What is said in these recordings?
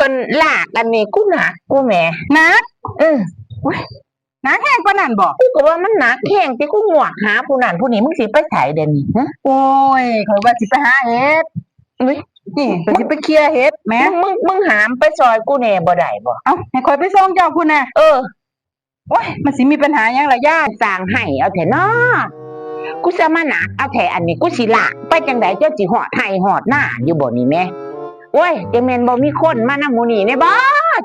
กันลากอันนี้กูหนักกูแหมนักเออนักแห้งกว่านั่นบอกกูก็ว่ามันหนักแข้งที่กูหงวกหาผู้นั้นผู้นี้มึงสิไปไสเดี๋ยวนี้ฮะโอ้ยข่อยว่าสิไปหาเห็ดอุ๊ยนี่ข่อยสิไปเคลียร์เห็ดแหม่มึงมึงมึงหามไปซอยกูแหน่บ่ได้บ่เอ้าให้ข่อยไปส่งเจ้าพุ่นน่ะเออโอ้ยมันสิมีปัญหาหยังล่ะย่าสร้างให้เอาเถอะเนาะกูจะมาหนักเอาแถอันนี้กูสิละไปจังไดเจ้าสิหอดให้หอดหน้าอยู่บ่นี่แม่ โอ้ยจะแม่นบ่มีคนมานำหมู่นี่แน่บ่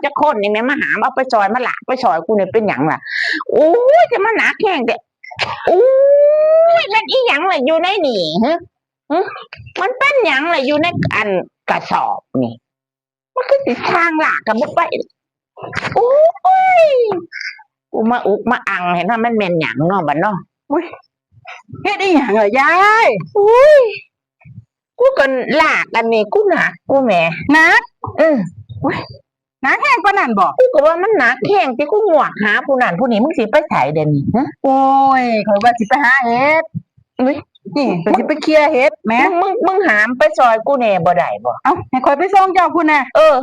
จะคนนี่แม่มาหามเอาไปซอยมาละไปซอยกูเนี่ยเป็นหยังล่ะโอ้ยจะมาหนักแข้งแต่โอ้ยมันอีหยังล่ะอยู่ในนี่ฮะฮะมันเป็นหยังล่ะอยู่ในอันกระสอบนี่มันคือสิทางหลากกับบ่ไปโอ้ยกูมาอุกมาอังเห็นว่ามันแม่นหยังเนาะบัดเนาะเฮ็ดอีหยังล่ะยายอุ้ย กูก็ลากอันนี้กูหนักกูแหมนักเออนักแห้งกว่านั่นบอกกูก็ว่ามันหนักแข้งที่กูหงวกหาผู้นั้นผู้นี้มึงสิไปไสเดี๋ยวนี้ฮะโอ้ยข่อยว่าสิไปหาเห็ดอุ๊ยนี่ข่อยสิไปเคลียร์เห็ดแหม่มึงมึงมึงหามไปซอยกูแหน่บ่ได้บ่เอ้าให้ข่อยไปส่งเจ้าพุ่นน่ะเออ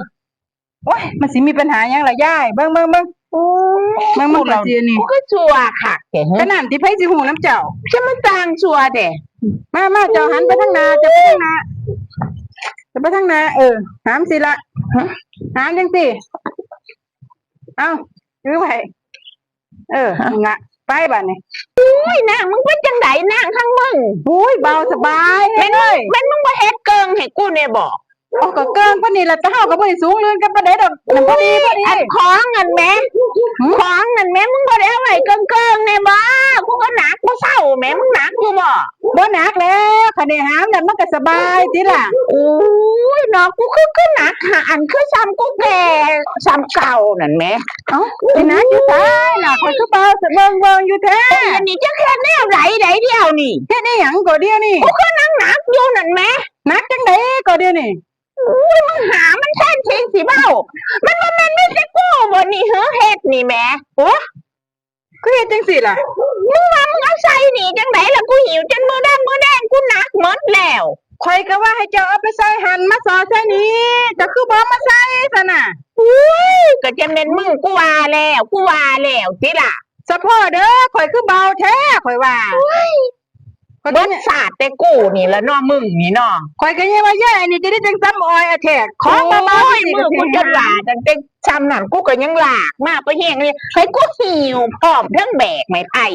โอ้ยมันสิมีปัญหาหยังล่ะยายเบิ่งเบิ่งเบิ่งโอ้ยเบิ่งมันก็สินี่กูก็ชัวค่ะแกขฮะนาดที่ไผสิฮู้น้ำเจ้าจะมันต่างชัวเด้ มามาเจ้าหันไปทางหน้าจะไปทางหน้าจะไปทางหน้าเออหามสิละฮะหามจังสิเอ้าถือไว้เอองะไปบัดนี้อุ้ยนางมึงเป็นจังไดนางทั้งมึงอุ้ยเบาสบายแม่นเลยแม่นมึงบ่เฮ็ดเกิงให้กูแน่บ่โอ้ก็เกินพอนี่ละแต่เฮาก็บ่ได้สูงเลื่อนกันปานใดดอกมันพอดีพอดีอันของเงินแม่ของเงินแม่มึงบ่ได้เอาไว้เกิงเกิงๆแน่บ่กูก็ห นักกูเศร้าแม่มึงหนักอยู่บ่บ่หนักแล้วคันได้หามนั่นมันก็สบายติล่ะโอ้ยเนาะกูคือคือหนักหาอันคือซ้ำกูแก่ซ้ำเก่านั่นแหม่เอ้าสิหนักอยู่ซ้ายน่ะข่อยคือเบาสะเบิ่งเบิ่งอยู่แท้อันนี้จะแค่แนวไหนไหนเดียวนี่เฮ็ดได้หยังก็เดียวนี่กูก็นั่งหนักอยู่นั่นแหม่หนักจังไดก็เดียวนี่อุ้ยมึงหามันแท่นทิ้งสิเบ้า มันว่ามันไม่ใช่กูบ่นี่เฮ้อเฮ็ดนี่แหม่คือ เฮ็ดจังซี่ล่ะ มึงว่ามึงเอาใส่นี่จังไหนล่ะกูหิวจนมือดำมือแดงกูหนักหมดแล้วข่อยก็ว่าให้เจ้าเอาไปใส่หั่นมาสอใส่นี่เจะคือบ่มาใส่ซะน่ะก็จะเป็นมึงกูว่าแล้วกูว่าแล้วจิล่ะสะพ่อเด้อข่อยคือเบาแท้ข่อยว่า ข่อยเบิก็ดเนี่ยศาสตร์แต่กูนี่ละเนาะมึงนี่เนาะข่อยก็ยังว่าแย่อันนี้จะได้จังซ้ำออยอะแทกของเบาโอ้ๆยนี่มือกูจะหลาตั้งแต่ชำนั่นกูก็ยังหลากมากไปเฮงเลยให้กูหิวพร้อมทั้งแบกไม้ไผ่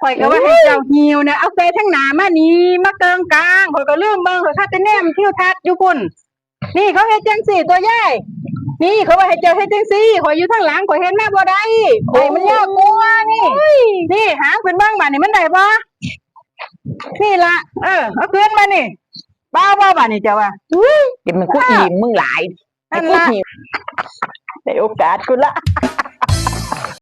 ข่อยก็ว่าให้เจ้าหิวนะเอาไปทั้งหน้ามานี่มาเกิงกลางข่อยก็ลืมเบิ่งข่อยคาแต่แนมทิวทัศน์อยู่พุ่นนี่เขาเฮ็ดจังซี่ตัวใหญ่นี่เขาว่าให้เจ้าเฮ็ดจังซี่ข่อยอยู่ทางหลังข่อยเห็นมาบ่ได้ข่อยมันยากกลัวนี่นี่หางขึ้นเบิ่งบัดนี่มันได้บ่ นี่ล่ะเออเอาขึ้นมานี่บ้าบ่บัดนี่เจ้าว่าเดี๋ยวมันกูอิ่มมึงหลายให้กูหิวได้โอกาสกูละ